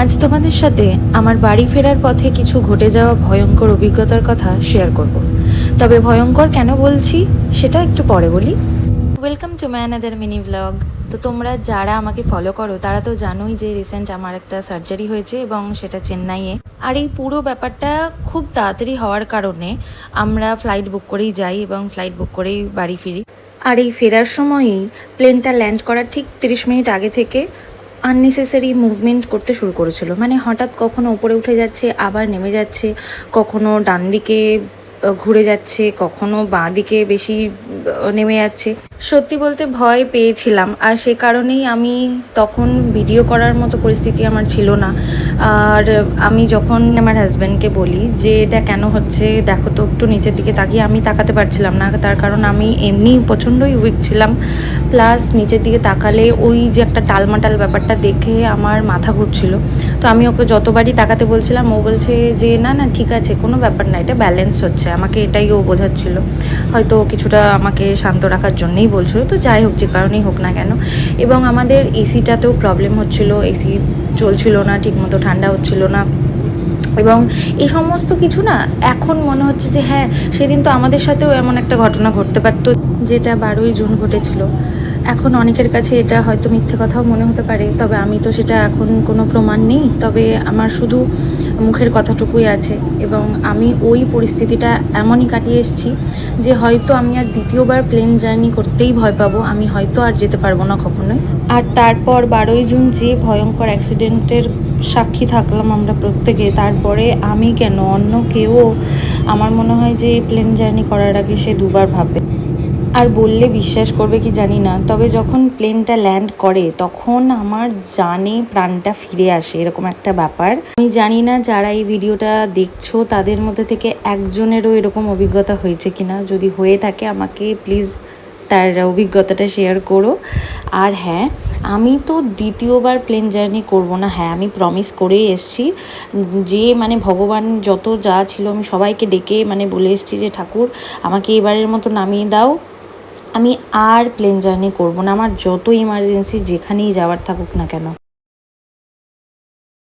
আজ তোমাদের সাথে আমার বাড়ি ফেরার পথে কিছু ঘটে যাওয়া ভয়ঙ্কর অভিজ্ঞতার কথা শেয়ার করব। তবে ভয়ঙ্কর কেন বলছি, সেটা একটু পরে বলি। Welcome to man other mini blog তো তোমরা যারা আমাকে ফলো করো, তারা তো জানোই যে রিসেন্ট আমার একটা সার্জারি হয়েছে এবং সেটা চেন্নাইয়ে। আর এই পুরো ব্যাপারটা খুব তাড়াতাড়ি হওয়ার কারণে আমরা ফ্লাইট বুক করেই যাই এবং ফ্লাইট বুক করেই বাড়ি ফিরি। আর এই ফেরার সময়ই প্লেনটা ল্যান্ড করার ঠিক তিরিশ মিনিট আগে থেকে আননেসেসারি মুভমেন্ট করতে শুরু করেছিল। মানে হঠাৎ কখনো উপরে উঠে যাচ্ছে, আবার নেমে যাচ্ছে, কখনো ডান দিকে ঘুরে যাচ্ছে, কখনো বাঁ দিকে বেশি নেমে যাচ্ছে। সত্যি বলতে ভয় পেয়েছিলাম। আর সে কারণেই আমি তখন ভিডিও করার মতো পরিস্থিতি আমার ছিল না। আর আমি যখন আমার হাজব্যান্ডকে বলি যে, এটা কেন হচ্ছে? দেখো তো একটু নিচের দিকে তাকিয়ে আমি তাকাতে পারছিলাম না। তার কারণ আমি এমনি প্রচণ্ডই উইক ছিলাম। প্লাস নিচের দিকে তাকালে ওই যে একটা টালমাটাল ব্যাপারটা দেখে আমার মাথা ঘুরছিল। তো আমি ওকে যতবারই তাকাতে বলছিলাম, ও বলছে যে, না না, ঠিক আছে, কোনো ব্যাপার না, এটা ব্যালেন্স হচ্ছে। আমাকে এটাই ও বোঝাচ্ছিল। হয়তো কিছুটা আমাকে শান্ত রাখার জন্যই বলছিল, তো যাই হোক, যে কারণেই হোক না কেন। এবং আমাদের এসিটাতেও প্রবলেম হচ্ছিল, এসি চলছিল না, ঠিকমতো ঠান্ডা হচ্ছিল না। এবং এই সমস্ত কিছু না, এখন মনে হচ্ছে যে হ্যাঁ সেদিন তো আমাদের সাথেও এমন একটা ঘটনা ঘটতে পারতো, যেটা বারোই জুন ঘটেছিল। এখন অনেকের কাছে এটা হয়তো মিথ্যে কথাও মনে হতে পারে, তবে আমি তো সেটা এখন কোনো প্রমাণ নেই। তবে আমার শুধু মুখের কথাটুকুই আছে এবং আমি ওই পরিস্থিতিটা এমনই কাটিয়ে এসেছি যে হয়তো আমি আর দ্বিতীয়বার প্লেন জার্নি করতেই ভয় পাবো, আমি হয়তো আর যেতে পারব না কখনোই। আর তারপর বারোই জুন যে ভয়ঙ্কর অ্যাক্সিডেন্টের সাক্ষী থাকলাম আমরা প্রত্যেকে, তারপরে আমি কেন, অন্য কেউ? আমার মনে হয় যে প্লেন জার্নি করার আগে সে দুবার ভাবে। আর বললে বিশ্বাস করবে কি জানি না। তবে যখন প্লেনটা ল্যান্ড করে, তখন আমার জানে প্রাণটা ফিরে আসে, এরকম একটা ব্যাপার। আমি জানি না যারা এই ভিডিওটা দেখছ, তাদের মধ্যে থেকে একজনেরও এরকম অভিজ্ঞতা হয়েছে কিনা। যদি হয়ে থাকে, আমাকে প্লিজ তার অভিজ্ঞতাটা শেয়ার করো। আর হ্যাঁ আমি তো দ্বিতীয়বার প্লেন জার্নি করব না। হ্যাঁ আমি প্রমিস করেই এসেছি। যে মানে ভগবান যত যা ছিল, আমি সবাইকে ডেকে মানে বলে এসেছি যে, ঠাকুর, আমাকে এবারের মতো নামিয়ে দাও। আমি আর প্লেন জার্নি করব না। আমার যত ইমার্জেন্সি যেখানেই যাওয়ার থাকুক না কেন।